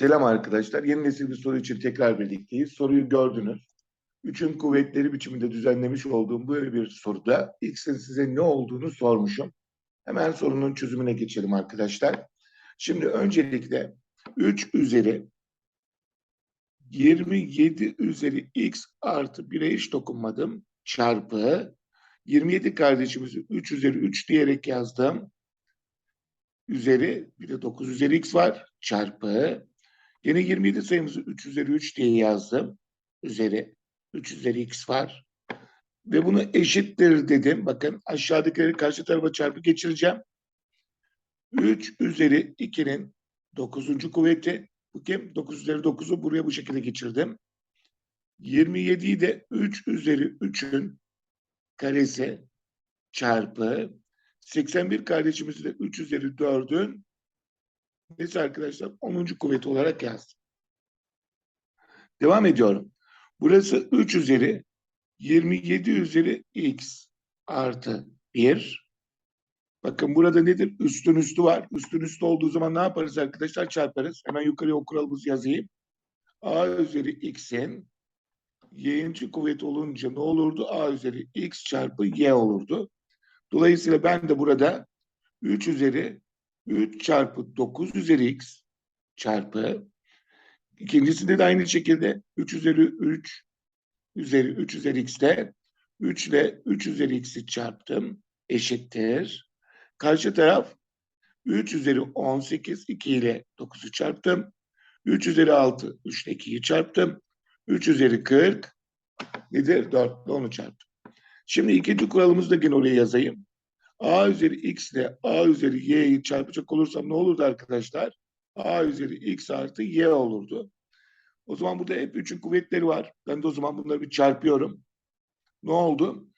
Selam arkadaşlar. Yeni nesil bir soru için tekrar birlikteyiz. Soruyu gördünüz. Üçün kuvvetleri biçiminde düzenlemiş olduğum böyle bir soruda x'in size ne olduğunu sormuşum. Hemen sorunun çözümüne geçelim arkadaşlar. Şimdi öncelikle 3 üzeri 27 üzeri x artı 1'e hiç dokunmadım. Çarpı 27 kardeşimizi 3 üzeri 3 diyerek yazdım. Üzeri bir de 9 üzeri x var. Çarpı Yine 27 sayımızı 3 üzeri 3 diye yazdım. Üzeri 3 üzeri x var. Ve bunu eşittir dedim. Bakın aşağıdakileri karşı tarafa çarpı geçireceğim. 3 üzeri 2'nin 9. kuvveti. Bu kim? 9 üzeri 9'u buraya bu şekilde geçirdim. 27'yi de 3 üzeri 3'ün karesi çarpı 81 kardeşimizi de 3 üzeri 4'ün Neyse arkadaşlar 10. kuvveti olarak yazdım. Devam ediyorum. Burası 3 üzeri 27 üzeri x artı 1. Bakın burada nedir? Üstün üstü var. Üstün üstü olduğu zaman ne yaparız arkadaşlar? Çarparız. Hemen yukarıya o kuralımızı yazayım. a üzeri x'in y'inci kuvveti olunca ne olurdu? a üzeri x çarpı y olurdu. Dolayısıyla ben de burada 3 üzeri 3 çarpı 9 üzeri x çarpı ikincisinde de aynı şekilde 3 üzeri 3 üzeri 3 üzeri x'te 3 ile 3 üzeri x'i çarptım eşittir. Karşı taraf 3 üzeri 18 2 ile 9'u çarptım. 3 üzeri 6 3 ile 2'yi çarptım. 3 üzeri 40 nedir? 4 ile 10'u çarptım. Şimdi ikinci kuralımızı da gene oraya yazayım a üzeri x ile a üzeri y'yi çarpacak olursam ne olurdu arkadaşlar? a üzeri x artı y olurdu. O zaman burada hep üçün kuvvetleri var. Ben de o zaman bunları bir çarpıyorum. Ne oldu?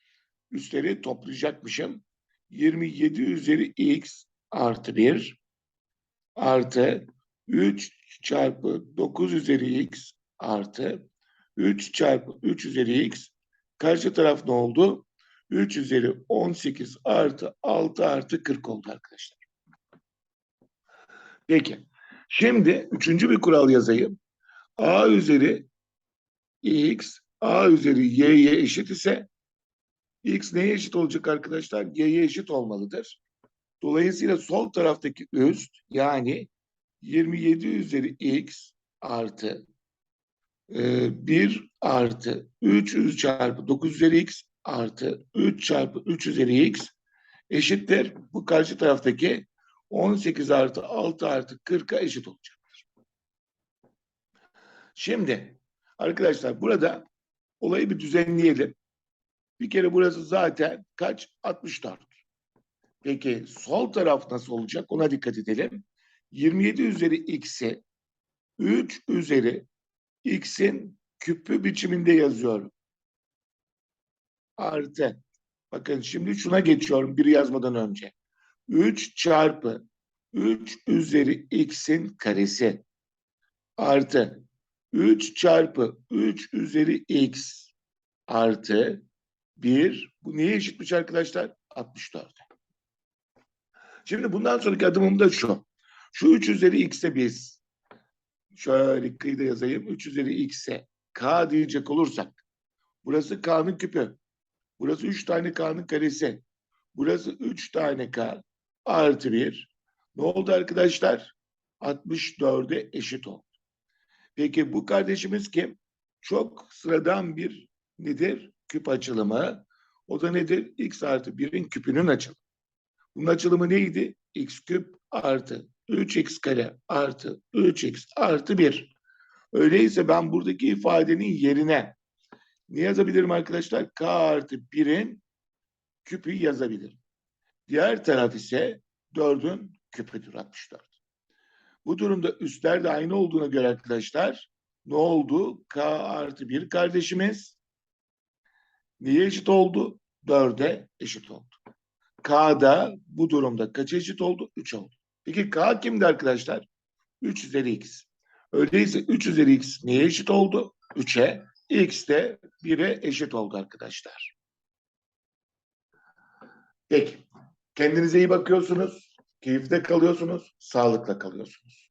Üstleri toplayacakmışım. 27 üzeri x artı 1 artı 3 çarpı 9 üzeri x artı 3 çarpı 3 üzeri x. Karşı taraf ne oldu? 3 üzeri 18 artı 6 artı 40 oldu arkadaşlar. Peki. Şimdi üçüncü bir kural yazayım. A üzeri x, A üzeri y'ye eşit ise x neye eşit olacak arkadaşlar? Y'ye eşit olmalıdır. Dolayısıyla sol taraftaki üst yani 27 üzeri x artı e, 1 artı 3 çarpı 9 üzeri x artı 3 çarpı 3 üzeri x eşittir. Bu karşı taraftaki 18 artı 6 artı 40'a eşit olacaktır. Şimdi arkadaşlar burada olayı bir düzenleyelim. Bir kere burası zaten kaç? 64. Peki sol taraf nasıl olacak? Ona dikkat edelim. 27 üzeri x'i 3 üzeri x'in küpü biçiminde yazıyorum artı. Bakın şimdi şuna geçiyorum bir yazmadan önce. 3 çarpı 3 üzeri x'in karesi artı 3 çarpı 3 üzeri x artı 1. Bu neye eşitmiş arkadaşlar? 64. Şimdi bundan sonraki adımım da şu. Şu 3 üzeri x'e biz şöyle kıyıda yazayım. 3 üzeri x'e k diyecek olursak burası k'nın küpü. Burası 3 tane k'nın karesi. Burası 3 tane k artı 1. Ne oldu arkadaşlar? 64'e eşit oldu. Peki bu kardeşimiz kim? Çok sıradan bir nedir? Küp açılımı. O da nedir? x artı 1'in küpünün açılımı. Bunun açılımı neydi? x küp artı 3x kare artı 3x artı 1. Öyleyse ben buradaki ifadenin yerine ne yazabilirim arkadaşlar? K artı 1'in küpü yazabilirim. Diğer taraf ise 4'ün küpüdür 64. Bu durumda üstler de aynı olduğuna göre arkadaşlar ne oldu? K artı 1 kardeşimiz niye eşit oldu? 4'e eşit oldu. K'da bu durumda kaç eşit oldu? 3 oldu. Peki K kimdi arkadaşlar? 3 üzeri x. Öyleyse 3 üzeri x neye eşit oldu? 3'e x de 1'e eşit oldu arkadaşlar. Peki. Kendinize iyi bakıyorsunuz. Keyifte kalıyorsunuz. Sağlıkla kalıyorsunuz.